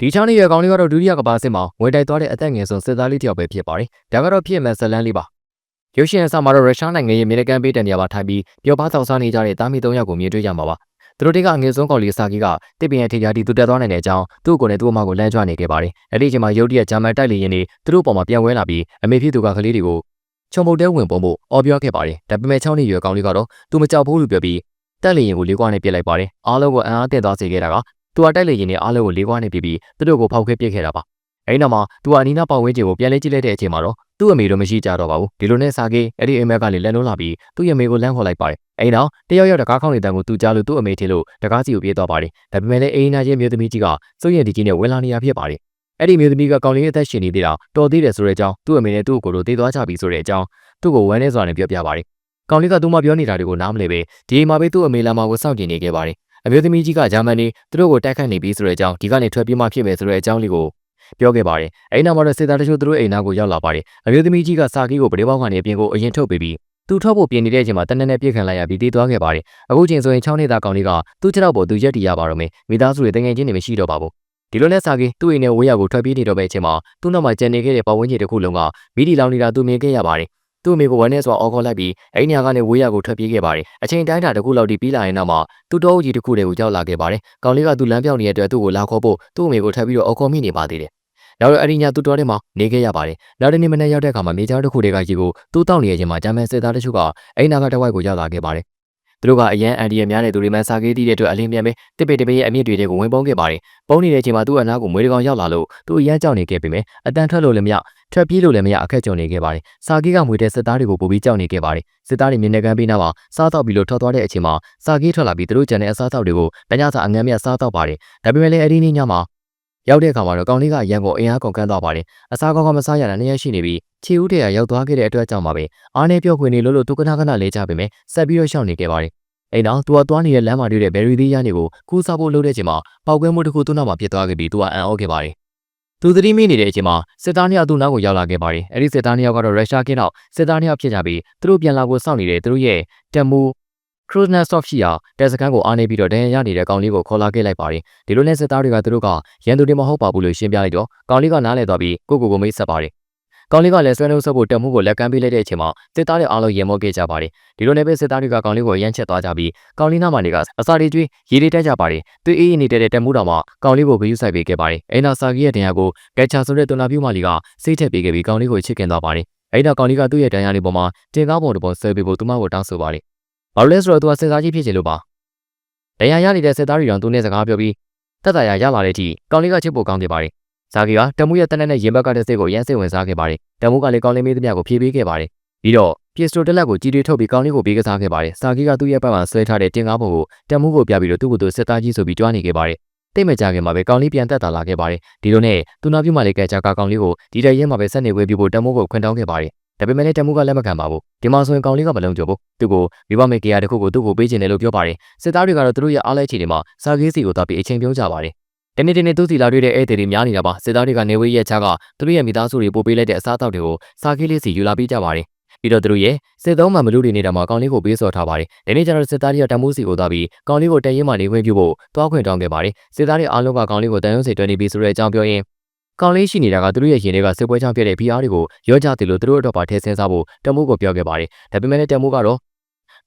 ဒီချောင်းလေးရဲ့ကောင်လေးကတော့ဒုတိယကမ္ဘာစစ်မှာဝင်တိုက်သွားတဲ့အသက်ငယ်ဆုံးစစ်သားလေးတစ်ယောက်ပဲဖြစ်ပါတယ်ဒါကတော့ဖြစ်မဲ့ဇလန်းလေးပါရုပ်ရှင်အစမှာတော့ရုရှားနိုင်ငံရဲ့အမေရိကန်ပေးတဲ့နေရာမှာထိုင်ပြီးပျော်ပါဆောင်စားနေကြတဲ့တာမီ၃ယောက်ကိုမြင်တွေ့ကြမှာပါသူတို့တွေကအငယ်ဆုံးကောင်လေးစာကီကတစ်ပင်ရဲ့ထေချာတီသူတက်သွားနိုင်တဲ့အကြောင်းသူ့ကိုယ်နဲ့သူ့အမကိုလမ်းကျွမ်းနေခဲ့ပါတယ်အဲ့ဒီအချိန်မှာရုတ်တရက်ဂျာမန်တိုက်လေရင်တွေသူတို့ပေါ်မှာပြန်ဝဲလာပြီးအမေဖြစ်သူကကလေးတွေကိုချုံပုတ်တဲဝင်ပုံဖို့အော်ပြောခဲ့ပါတယ်ဒါပေမဲ့ချောင်းနေရွယ်ကောင်လေးကတော့သူမကြောက်ဘူးလို့ပြောပြီးတက်လေရင်ကိုလေးကွာနဲ့ပြစ်လိုက်ပါတယ်အားလုံးကိုအံ့အားသင့်သွားစေခဲ့တာက သူကတိုက်လေရင်တွေအားလုံးကိုလေးကွာနဲ့ပြစ်ပြီးသူတို့ကိုဖောက်ခွဲပစ်ခဲ့တာပါအဲဒီနောက်မှာသူကအနီးနားပတ်ဝန်းကျင်ကိုပြန်လဲကြည့်လိုက်တဲ့အချိန်မှာတော့သူ့အမေတို့မရှိကြတော့ပါဘူးဒီလိုနဲ့စာကေးအဲ့ဒီအိမ်မက်ကလည်းလက်လုံးလာပြီးသူ့ရဲ့အမေကိုလမ်းခေါ်လိုက်ပါတယ်အဲဒီနောက်တယောက်ယောက်တကားခေါင်းနေတန်ကိုသူကြားလို့သူ့အမေထင်လို့တကားစီကိုပြေးသွားပါတယ်ဒါပေမဲ့လည်းအိမ်နာချင်းမျိုးသမီးကြီးကစိုးရင်ဒီကြီးနဲ့ဝင်လာနေရဖြစ်ပါတယ်အဲ့ဒီမျိုးသမီးကကောင်လေးရဲ့အသက်ရှင်နေသေးတာတော်သေးတယ်ဆိုတဲ့အကြောင်းသူ့အမေနဲ့သူ့ကိုယ်တို့တေးသွားကြပြီဆိုတဲ့အကြောင်းသူ့ကိုဝမ်းနေစွာနဲ့ပြောပြပါတယ်ကောင်လေးကသူ့မပြောနေတာတွေကိုနားမလဲပဲဒီအိမ်မှာပဲသူ့အမေလာမကိုစောင့်ကြည့်နေခဲ့ပါတယ် အမျိုးသမီးကြီးကဂျာမန်နေသူတို့ကိုတိုက်ခတ်နေပြီဆိုတဲ့အကြောင်းဒီကနေထွက်ပြေးမှဖြစ်မယ်ဆိုတဲ့အကြောင်းလေးကိုပြောခဲ့ပါတယ်။အဲဒီနောက်မှာတော့စစ်သားတချို့သူတို့အိမ်သားကိုရောက်လာပါတယ်။အမျိုးသမီးကြီးကစာကီးကိုပရိပေါက်ကနေအပြင်ကိုအရင်ထုတ်ပေးပြီးသူထွက်ဖို့ပြင်နေတဲ့အချိန်မှာတနက်နဲ့ပြစ်ခံလိုက်ရပြီးတေးသွားခဲ့ပါတယ်။အခုချိန်ဆိုရင်6နှစ်သားကောင်လေးကသူ့ခြေထောက်ပေါ်သူရက်တီရပါတော့မယ်။မိသားစုတွေတငယ်ချင်းတွေမရှိတော့ပါဘူး။ဒီလိုနဲ့စာကီးသူ့အိမ်နဲ့ဝေးရကိုထွက်ပြေးနေတော့တဲ့အချိန်မှာသူ့နောက်မှာကျန်နေခဲ့တဲ့ပတ်ဝန်းကျင်တစ်ခုလုံးကမီဒီလောင်နေတာသူမြင်ခဲ့ရပါတယ်။ သူ့အမေကိုဝမ်းနဲ့စွာအော်ခေါ်လိုက်ပြီးအဲ့ဒီနေရာကနေဝေးရကိုထွက်ပြေးခဲ့ပါတယ်။အချိန်တိုင်းတာတစ်ခုလောက်ဒီပြီးလာရင်နောက်မှာသူ့တော်ကြီးတစ်ခုတည်းကိုကြောက်လာခဲ့ပါတယ်။ကောင်လေးကသူ့လမ်းပြောင်းနေတဲ့အတွက်သူ့ကိုလာခေါ်ဖို့သူ့အမေကိုထပ်ပြီးတော့အော်ခေါ်မိနေပါသေးတယ်။နောက်တော့အဲ့ဒီညသူ့တော်ထဲမှာနေခဲ့ရပါတယ်။နောက်တစ်နေ့မနေ့ရောက်တဲ့အခါမှာမြေကြားတစ်ခုတည်းကကြီးကိုသူ့တောက်နေရခြင်းမှာဂျာမန်စစ်သားတချို့ကအဲ့နာကတဝိုက်ကိုရောက်လာခဲ့ပါတယ်။သူ တို့ကအရန်အန်ဒီရများတဲ့သူတွေမှစာကေးတီးတဲ့အတွက်အလင်းပြန်ပဲတစ်ပေတစ်ပေရဲ့အမြင့်တွေကိုဝင်ပုံးခဲ့ပါတယ်။ပုံးနေတဲ့အချိန်မှာသူ့အနားကိုမွေးတကောင်ရောက်လာလို့သူအရန်ကြောက်နေခဲ့ပေမဲ့အတန်ထွက်လို့လည်းမရထွက်ပြေးလို့လည်းမရအခက်ကြုံနေခဲ့ပါတယ်။စာကေးကမွေတဲ့စစ်သားတွေကိုပို့ပြီးကြောက်နေခဲ့ပါတယ်။စစ်သားတွေမြင်နေကမ်းပေးနာမှာစားတော့ပြီးလို့ထွက်သွားတဲ့အချိန်မှာစာကေးထွက်လာပြီးသူတို့ကြံတဲ့အစားအသောက်တွေကိုတညစာအငမ်းမြတ်စားတော့ပါတယ်။ဒါပေမဲ့လည်းအဲ့ဒီနေ့ညမှာ ရောက်တဲ့အခါမှာတော့ကောင်လေးကရန်ကိုအင်အားကုန်ကန်းသွားပါတယ်။အစားကောင်းကောင်းမစားရတာနှစ်ရက်ရှိနေပြီးခြေဦးတရရောက်သွားခဲ့တဲ့အတွက်ကြောင့်ပါပဲ။အားနေပြော့ခွေနေလို့လို့သူကနာကနာလဲကြပေမဲ့ဆက်ပြီးတော့ရှောင်နေခဲ့ပါတယ်။အိမ်နောက်သူကသွားနေတဲ့လမ်းမှာတွေ့တဲ့ဘယ်ရီသီးရနေကိုကူးစားဖို့လုပ်တဲ့ချိန်မှာပောက်ကွဲမှုတစ်ခုသူ့နောက်မှာပြစ်သွားခဲ့ပြီးသူကအံ့ဩခဲ့ပါတယ်။သူသတိမိနေတဲ့အချိန်မှာစစ်သားနှစ်ယောက်သူ့နောက်ကိုရောက်လာခဲ့ပါတယ်။အဲဒီစစ်သားနှစ်ယောက်ကတော့ရုရှားကင်းတော့စစ်သားနှစ်ယောက်ဖြစ်ကြပြီးသူတို့ပြန်လာဖို့စောင့်နေတဲ့သူတို့ရဲ့တမ်မူ ခရိုနက်ဆော့ဖ်ရှိရာတဲစကန်ကိုအားနေပြီးတော့ဒဏ်ရာရနေတဲ့ကောင်လေးကိုခေါ်လာခဲ့လိုက်ပါတယ်ဒီလိုနဲ့စစ်သားတွေကသူတို့ကရန်သူတွေမဟုတ်ပါဘူးလို့ရှင်းပြလိုက်တော့ကောင်လေးကနားလည်သွားပြီးကိုကိုကိုမိတ်ဆက်ပါတယ်ကောင်လေးကလည်းဆွဲနှုတ်ဆက်ဖို့တက်မှုကိုလက်ကမ်းပေးလိုက်တဲ့အချိန်မှာစစ်သားတွေအားလုံးရေမောခဲ့ကြပါတယ်ဒီလိုနဲ့ပဲစစ်သားတွေကကောင်လေးကိုရမ်းချက်သွားကြပြီးကောင်လေးနားမှာနေကအစာတွေကျွေးရေတွေတက်ကြပါတယ်သူအေးအေးနေတဲ့တက်မှုတော်မှာကောင်လေးကိုဂရုစိုက်ပေးခဲ့ပါတယ်အိနာစာကြီးရဲ့တင်ရကိုဂက်ချာဆိုတဲ့တွန်လာပြူမာလီကစိတ်ထက်ပေးခဲ့ပြီးကောင်လေးကိုချစ်ခင်သွားပါတယ်အဲ့တော့ကောင်လေးကသူ့ရဲ့တန်ရာလေးပေါ်မှာတင်ကားပေါ်တစ်ပေါ်ဆွဲပေးဖို့သူမကိုတောင်းဆိုပါတယ် ဘာလို့လဲဆိုတော့သူကစစ်သားကြီးဖြစ်ချင်လို့ပါ။တရားရနေတဲ့စစ်သားတွေတောင်သူနဲ့စကားပြောပြီးတက်တာရရလာတဲ့အထိကောင်လေးကချစ်ဖို့ကောင်းခဲ့ပါတယ်။ဇာကီကတမှုရဲ့တနက်နဲ့ရင်ဘက်ကတဲ့စိတ်ကိုရမ်းစိတ်ဝင်စားခဲ့ပါတယ်။တမှုကလည်းကောင်လေးမေးသမျှကိုဖြေပေးခဲ့ပါတယ်။ပြီးတော့ပစ္စတိုတက်လက်ကိုကြီးတွေထုတ်ပြီးကောင်လေးကိုပေးကစားခဲ့ပါတယ်။ဇာကီကသူ့ရဲ့ဘက်မှာဆွဲထားတဲ့တင်ကားပုံကိုတမှုကိုပြပြီးတော့သူ့ကိုယ်သူစစ်သားကြီးဆိုပြီးကြွားနေခဲ့ပါတယ်။တိတ်မကြခင်မှာပဲကောင်လေးပြန်တက်တာလာခဲ့ပါတယ်။ဒီလိုနဲ့သူနာပြုမှလည်းကဲချာကောင်လေးကိုဒီတရဲမှာပဲဆက်နေဝဲပြဖို့တမှုကိုခွင့်တောင်းခဲ့ပါတယ်။ ဒါပေမဲ့လည်းတမှုကလက်မခံပါဘူးဒီမှာဆိုရင်ကောင်လေးကမလုံးကြဘူးသူ့ကိုမိဘမေကေယာတခုကိုသူ့ကိုပေးခြင်းတယ်လို့ပြောပါတယ်စစ်သားတွေကတော့သူတို့ရဲ့အားလဲချီတွေမှာစာကေးစီကိုသွားပြီးအချိန်ပြုံးကြပါတယ်တနေ့တနေ့သူ့စီလာတွေ့တဲ့ဧည့်သည်တွေများနေတာပါစစ်သားတွေကနေဝေးရဲ့ချာကသူတို့ရဲ့မိသားစုတွေပို့ပေးလိုက်တဲ့အစားအသောက်တွေကိုစာကေးလေးစီယူလာပေးကြပါတယ်ပြီးတော့သူတို့ရဲ့စစ်သုံးမှမလူတွေနေတာမှာကောင်လေးကိုပေးစော်ထားပါတယ်။ဒီနေ့ကျတော့စစ်သားတွေကတမိုးစီကိုသွားပြီးကောင်လေးကိုတရင်မှနေခွင့်ပြုဖို့တွားခွင့်တောင်းခဲ့ပါတယ်။စစ်သားတွေအားလုံးကကောင်လေးကိုတန်ရုံးစိတ်တွဲနေပြီဆိုတဲ့အကြောင်းပြောရင်း ကောင်လေးရှိနေတာကသူတို့ရဲ့ရင်တွေကစစ်ပွဲကြောင့်ဖြစ်တဲ့ PR တွေကိုရောကြတယ်လို့သူတို့အတွက်ပါထည့်ဆင်းစားဖို့တမိုးကိုပြောခဲ့ပါတယ်။ဒါပေမဲ့လည်းတမိုးကတော့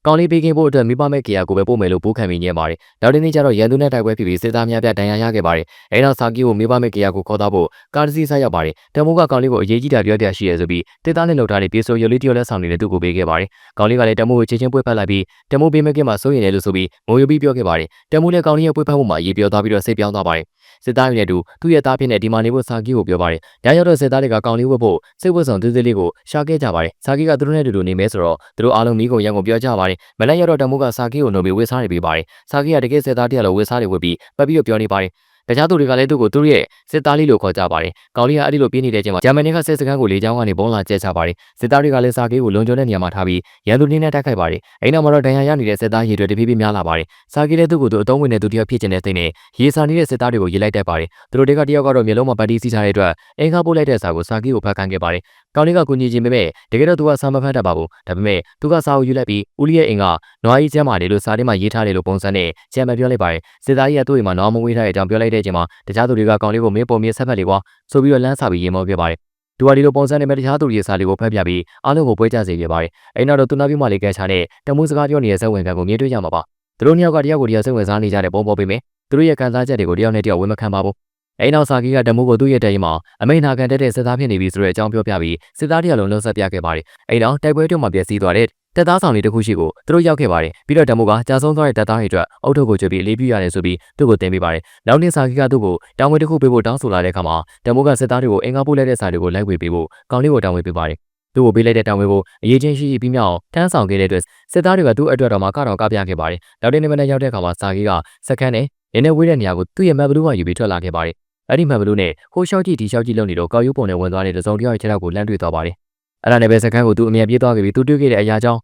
ကောင်လေးပေးကင်းဖို့အတွက်မိဘမဲ့ကေယာကိုပဲပို့မယ်လို့ပို့ခံပြီးညံပါတယ်။နောက်တစ်နေ့ကျတော့ရန်သူနဲ့တိုက်ပွဲဖြစ်ပြီးစစ်သားများပြဒဏ်ရာရခဲ့ပါတယ်။အဲနောက်စာကီကိုမိဘမဲ့ကေယာကိုခေါ်သွားဖို့ကားတစ်စီးဆိုက်ရောက်ပါတယ်။တမိုးကကောင်လေးကိုအရေးကြီးတာပြောပြရှိရဆိုပြီးတစ်သားနဲ့လှုပ်ထားတဲ့ပြေဆိုယိုလေးတယောက်လက်ဆောင်နေတဲ့သူ့ကိုပေးခဲ့ပါတယ်။ကောင်လေးကလည်းတမိုးကိုချင်းချင်းပွေ့ဖက်လိုက်ပြီးတမိုးပေးမဲ့ကင်းမှာစိုးရင်လည်းလို့ဆိုပြီးငိုယိုပြီးပြောခဲ့ပါတယ်။တမိုးလည်းကောင်လေးရဲ့ပွေ့ဖက်မှုမှာရေးပြောသွားပြီးတော့စိတ်ပြောင်းသွားပါတယ်။ စစ်သားတွေနဲ့တူသူ့ရဲ့သားဖြစ်တဲ့ဒီမာနေဖို့စာကီကိုပြောပါတယ်။ညရောက်တော့စစ်သားတွေကကောင်လေးဝတ်ဖို့စိတ်ဝတ်ဆောင်သေးသေးလေးကိုရှာခဲ့ကြပါတယ်။စာကီကသူတို့နဲ့တူတူနေမဲဆိုတော့သူတို့အားလုံးမိကုန်ရန်ကိုပြောကြပါတယ်။မလန့်ရတော့တမိုးကစာကီကိုနှုတ်ပြီးဝေစားနေပေးပါတယ်။စာကီကတကယ်စစ်သားတယောက်လိုဝေစားတွေဝတ်ပြီးပတ်ပြီးတော့ပြောနေပါတယ်။ တခြားသူတွေကလည်းသူ့ကိုသူတို့ရဲ့စစ်သားလေးလို့ခေါ်ကြပါတယ်။ကောင်လေးကအဲ့ဒီလိုပြေးနေတဲ့အချိန်မှာဂျာမနီကစစ်စခန်းကိုလေကြောင်းကနေဘုံလာကျဲချပါတယ်။စစ်သားတွေကလည်းစာကေးကိုလုံခြုံတဲ့နေရာမှာထားပြီးရန်သူနေနဲ့တိုက်ခိုက်ပါတယ်။အဲ့နောက်မှာတော့ဒဏ်ရာရနေတဲ့စစ်သားရေတွေတဖြည်းဖြည်းများလာပါတယ်။စာကေးလည်းသူ့ကိုသူအတုံးဝင်တဲ့သူတယောက်ဖြစ်နေတဲ့စိတ်နဲ့ရေစာနေတဲ့စစ်သားတွေကိုရေးလိုက်တတ်ပါတယ်။သူတို့တွေကတယောက်ကတော့မျိုးလုံးမှာပတ်တီးစီးထားတဲ့အတွက်အင်္ဂါပို့လိုက်တဲ့စာကိုစာကေးကိုဖတ်ခံခဲ့ပါတယ်။ကောင်လေးကကူညီခြင်းပေမဲ့တကယ်တော့သူကစာမဖတ်တတ်ပါဘူးဒါပေမဲ့သူကစာအုပ်ယူလိုက်ပြီးဦးလေးရဲ့အိမ်ကနွားကြီးကျမ်းမာတယ်လို့စာထဲမှာရေးထားတယ်လို့ပုံစံနဲ့ကျမ်းမပြောလိုက်ပါတယ်စစ်သားကြီးကသူ့အိမ်မှာနွားမဝေးထားတဲ့အကြောင်းပြောလိုက်တဲ့အချိန်မှာတခြားသူတွေကကောင်လေးကိုမင်းပုံမြင်ဆက်ဖက်လေကွာဆိုပြီးတော့လမ်းစာပြီးရေမောခဲ့ပါတယ်သူကဒီလိုပုံစံနဲ့ပဲတခြားသူတွေရဲ့စာလေးကိုဖတ်ပြပြီးအားလုံးကိုပွဲကြစေခဲ့ပါတယ်အိမ်နောက်တော့သူနာပြမလေးကဲချာနဲ့တမိုးစကားပြောနေတဲ့ဇက်ဝင်ခံကိုမြင်တွေ့ကြမှာပါသူတို့နှစ်ယောက်ကတယောက်ကိုတယောက်စိတ်ဝင်စားနေကြတဲ့ပုံပေါ်ပေမဲ့သူတို့ရဲ့ခံစားချက်တွေကိုတယောက်နဲ့တယောက်ဝေမခံပါဘူးအိမ်နောက်စာကြီးကတမိုးကိုသူ့ရဲ့တဲရင်မှာအမိန်နာခံတက်တဲ့စစ်သားဖြစ်နေပြီဆိုတဲ့အကြောင်းပြောပြပြီးစစ်သားတယောက်လုံးလှုပ်ဆက်ပြခဲ့ပါတယ်အိမ်နောက်တိုက်ပွဲတွင်းမှာပျက်စီးသွားတဲ့ တက်သားဆောင်လေးတစ်ခုရှိကိုသူတို့ရောက်ခဲ့ပါတယ်ပြီးတော့တမိုးကကြာဆုံးသွားတဲ့တက်သားတွေအတွက်အုတ်ထုတ်ကိုကျွေးပြီးလေးပြရတယ်ဆိုပြီးသူ့ကိုတင်ပေးပါတယ်နောက်နေ့စာကြီးကသူ့ကိုတောင်းဝဲတစ်ခုပေးဖို့တောင်းဆိုလာတဲ့အခါမှာတမိုးကစစ်သားတွေကိုအင်္ဂါပို့လိုက်တဲ့စာတွေကိုလိုက်ဝေပေးဖို့ကောင်လေးကိုတောင်းဝေပေးပါတယ်သူ့ကိုပေးလိုက်တဲ့တောင်းဝေကိုအရေးချင်းရှိရှိပြီးမြောက်တန်းဆောင်ခဲ့တဲ့အတွက်စစ်သားတွေကသူ့အတွက်တော်မှာကတော့ကပြခဲ့ပါတယ်နောက်တဲ့နေ့မနေ့ရောက်တဲ့အခါမှာစာကြီးကစက္ကန့်နဲ့နည်းနည်းဝေးတဲ့နေရာကိုသူ့ရဲ့မက်ဘလူးကယူပြီးထွက်လာခဲ့ပါတယ်အဲ့ဒီမက်ဘလူးနဲ့ဟိုရှောက်ကြည့်ဒီရှောက်ကြည့်လုံနေတော့ကောက်ရုပ်ပုံနဲ့ဝင်သွားတဲ့တစုံတစ်ယောက်ရဲ့ခြေထောက်ကိုလှမ်းတွေ့သွားပါတယ်အဲ့ဒါနဲ့ပဲစက္ကန့်ကိုသူအမြဲပြေးသွားခဲ့ပြီးသူတွေ့ခဲ့တဲ့အရာကြောင့်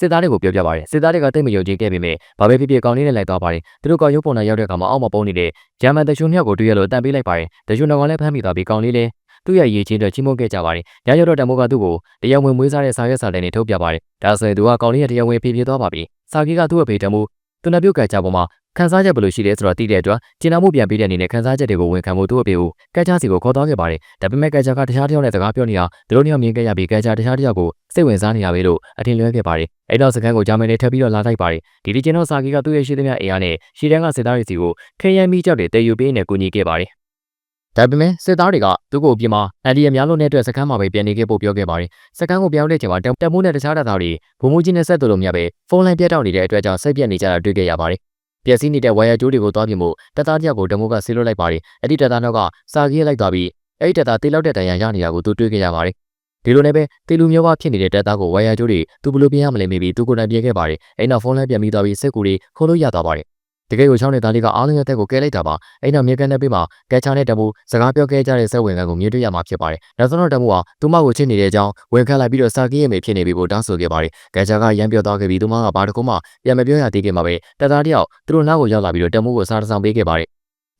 စစ်သားတွေကိုပြောပြပါတယ်စစ်သားတွေကတိတ်မယုံကြည်ခဲ့ပေမဲ့ဘာပဲဖြစ်ဖြစ်ကောင်းလေးနဲ့လိုက်သွားပါတယ်သူတို့ကောက်ရုပ်ပုံနဲ့ရောက်တဲ့အခါမှာအောက်မှာပုံနေတဲ့ဂျာမန်တရှုံနှစ်ယောက်ကိုတွေ့ရလို့အတန်ပေးလိုက်ပါတယ်တရှုံတော်ကလည်းဖမ်းမိသွားပြီးကောင်းလေးလည်းသူ့ရဲ့ရေးချင်းတွေချီးမွမ်းခဲ့ကြပါတယ်။ညရောက်တော့တမိုးကသူ့ကိုတရားဝင်မွေးစားတဲ့စာရွက်စာတမ်းတွေထုတ်ပြပါတယ်။ဒါဆိုရင်သူကကောင်းလေးရဲ့တရားဝင်ပြေးပြေးသွားပါပြီ။စာကြီးကသူ့အဖေတမိုးသူနှစ်ပြုတ်ကကြပေါ်မှာ ခန်းစားချက်ဘယ်လိုရှိလဲဆိုတော့သိတဲ့အတွက်ကျင်နာမှုပြန်ပေးတဲ့အနေနဲ့ခန်းစားချက်တွေကိုဝန်ခံဖို့သူ့အဖေကိုကဲချားစီကိုခေါ်သွားခဲ့ပါတယ်။ဒါပေမဲ့ကဲချားကတခြားတစ်ယောက်နဲ့စကားပြောနေတာသူတို့နှစ်ယောက်မြင်ခဲ့ရပြီးကဲချားတခြားတစ်ယောက်ကိုစိတ်ဝင်စားနေရပဲလို့အထင်လွဲခဲ့ပါတယ်။အဲ့တော့စကန်ကိုဂျာမန်နဲ့ထပ်ပြီးတော့လာလိုက်ပါတယ်။ဒီဒီကျင်တော့စာကြီးကသူ့ရဲ့ရှိသမျှအိမ်အားနဲ့ရှီတန်းကစစ်သားတွေစီကိုခရမ်းမိကြောက်တွေတည်ယူပေးနေကူညီခဲ့ပါတယ်။ဒါပေမဲ့စစ်သားတွေကသူ့ကိုအပြင်မှာအန်ဒီရများလို့တဲ့အတွက်စကမ်းမှာပဲပြန်နေခဲ့ဖို့ပြောခဲ့ပါတယ်။စကမ်းကိုပြောင်းတဲ့ချိန်မှာတက်မိုးနဲ့တခြားတပ်သားတွေဘုံမူကြီးနဲ့ဆက်သွလို့မရပဲဖုန်းလိုင်းပြတ်တောက်နေတဲ့အတွက်ကြောင့်စိတ်ပြက်နေကြတာတွေ့ခဲ့ရပါတယ်။ ပျက်စီးနေတဲ့ဝါယာကြိုးတွေကိုသွားပြင်ဖို့တပ်သားတယောက်ကိုဒမိုးကဆေးလွတ်လိုက်ပါတယ်။အဲ့ဒီတပ်သားနောက်ကစာကြီးလိုက်သွားပြီးအဲ့ဒီတပ်သားတေးလောက်တဲ့တန်ရန်ရနေတာကိုသူတွေ့ခဲ့ရပါတယ်။ဒီလိုနဲ့ပဲတေလူမျိုးဝဖြစ်နေတဲ့တပ်သားကိုဝါယာကြိုးတွေသူဘလို့ပြင်ရမလဲမေးပြီးသူကိုယ်တိုင်ပြင်ခဲ့ပါတယ်။အဲ့နောက်ဖုန်းလိုင်းပြန်ပြီးသွားပြီးစစ်ကူတွေခိုးလို့ရသွားပါတယ်။ တကယ်ကိုချောင်းတဲ့သားလေးကအားလုံးရဲ့တက်ကိုကဲလိုက်တာပါအဲ့နောက်မြေကန်တဲ့ပေးမှာကဲချာနဲ့တမူစကားပြောခဲ့ကြတဲ့စက်ဝင်ကန်ကိုမြင်တွေ့ရမှာဖြစ်ပါတယ်နောက်ဆုံးတော့တမူဟာသူမကိုချစ်နေတဲ့အကြောင်းဝန်ခံလိုက်ပြီးတော့စာကီးရဲ့မေဖြစ်နေပြီကိုတောင်းဆိုခဲ့ပါတယ်ကဲချာကရမ်းပြောသွားခဲ့ပြီးသူမကဘာတကုမှပြန်မပြောရသေးခင်မှာပဲတက်သားတယောက်သူတို့နောက်ကိုရောက်လာပြီးတော့တမူကိုစားတဆောင်ပေးခဲ့ပါတယ်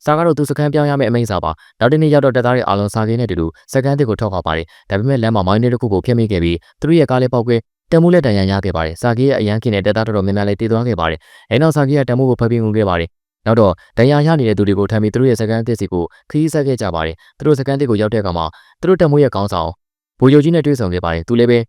စာကတော့သူစကန်ပြောင်းရမယ့်အမိန့်စာပါနောက်တနေ့ရောက်တော့တက်သားတွေအားလုံးစာကင်းနဲ့တူတူစကန်တစ်ကိုထောက်ပါပါတယ်ဒါပေမဲ့လမ်းမှာမိုင်းတစ်ခုကိုဖျက်မိခဲ့ပြီးသူတို့ရဲ့ကားလေးပေါက်ကွဲ တမှုလက်တန်ရန်ရခဲ့ပါတယ်စာကီးရဲ့အရန်ခင်နဲ့တက်သားတော်တော်များများလေးတည်သွားခဲ့ပါတယ်အဲနောက်စာကီးကတမှုကိုဖျက်ပြီးငုံခဲ့ပါတယ်နောက်တော့တရားရနေတဲ့သူတွေကိုထမ်းပြီးသူတို့ရဲ့စကန်အသစ်စီကိုခရီးဆက်ခဲ့ကြပါတယ်သူတို့စကန်အသစ်ကိုရောက်တဲ့အခါမှာသူတို့တက်မိုးရဲ့ကောင်းဆောင်ဘူယိုကြီးနဲ့တွေ့ဆုံခဲ့ပါတယ်သူလည်းပဲ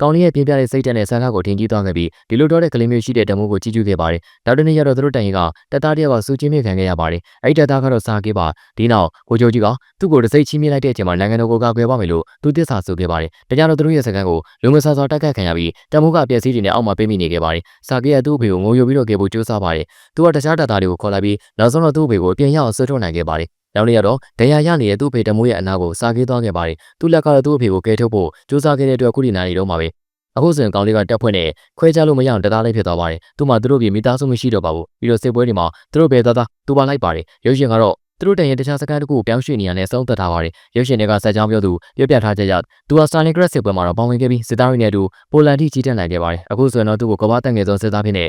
ကောင်းလေးရဲ့ပြင်းပြတဲ့စိတ်ဓာတ်နဲ့ဆန်းကားကိုထင်ကြီးသွားခဲ့ပြီးဒီလိုတော့တဲ့ကလေးမျိုးရှိတဲ့တမိုးကိုကြီးကျူးခဲ့ပါတယ်နောက်တစ်နေ့ကျတော့သူတို့တိုင်ရင်ကတက်သားတယောက်ကစူးချင်းမြခံခဲ့ရပါတယ်အဲ့ဒီတက်သားကတော့စားခဲ့ပါဒီနောက်ကိုဂျိုကြီးကသူ့ကိုတစိတ်ချင်းမြလိုက်တဲ့အချိန်မှာနိုင်ငံတော်ကိုကကွယ်ပါမယ်လို့သူတစ္ဆာဆိုခဲ့ပါတယ်တကြတော့သူတို့ရဲ့စကန်ကိုလူငယ်ဆာဆာတက်ခတ်ခံရပြီးတမိုးကအပြည့်စည်းတွေနဲ့အောက်မှာပေးမိနေခဲ့ပါတယ်စားခဲ့ရသူ့အဖေကိုငိုယိုပြီးတော့ကေဖို့ကြိုးစားပါတယ်သူကတခြားတက်သားတွေကိုခေါ်လိုက်ပြီးနောက်ဆုံးတော့သူ့အဖေကိုအပြင်ရောက်အောင်ဆွဲထုတ်နိုင်ခဲ့ပါတယ် နောက်နေ့ကတော့ဒဏ်ရာရနေတဲ့သူ့အဖေတမိုးရဲ့အနာကိုစားကေးသွားခဲ့ပါတယ်။သူ့လက်ကတော့သူ့အဖေကိုကဲထုတ်ဖို့ကြိုးစားခဲ့တဲ့အတွက်ခုဒီနာရီတော့မှာပဲ။အခုဆိုရင်ကောင်လေးကတက်ဖွင့်နေခွဲခြားလို့မရအောင်တသားလေးဖြစ်သွားပါတယ်။သူ့မှာသူတို့ပြည်မိသားစုမရှိတော့ပါဘူး။ပြီးတော့စစ်ပွဲတွေမှာသူတို့ပဲသားသားသူပါလိုက်ပါတယ်။ရုပ်ရှင်ကတော့သူတို့တန်ရင်တခြားစကန်တစ်ခုကိုပြောင်းရွှေ့နေရတဲ့အဆုံးသတ်ထားပါတယ်။ရုပ်ရှင်တွေကစက်ကြောင်းပြောသူပြပြထားချက်ရသူဟာ Stalingrad စစ်ပွဲမှာတော့ပေါဝင်ခဲ့ပြီးစစ်သားတွေနဲ့အတူပိုလန်ထိကြီးတက်နိုင်ခဲ့ပါတယ်။အခုဆိုရင်တော့သူ့ကိုကမ္ဘာတက်ငယ်ဆုံးစစ်သားဖြစ်နေ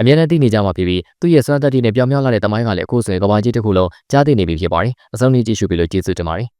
အမြဲတမ်းသိနေကြမှာဖြစ်ပြီးသူ့ရဲ့စွမ်းသက်တည်နဲ့ပြောင်းမြောက်လာတဲ့တမိုင်းကလည်းအခုဆိုရင်ကမ္ဘာကြီးတစ်ခုလုံးကြားသိနေပြီဖြစ်ပါတယ်။အဆုံးထိကြည့်ရှုပြီးလို့ကျေးဇူးတင်ပါတယ်။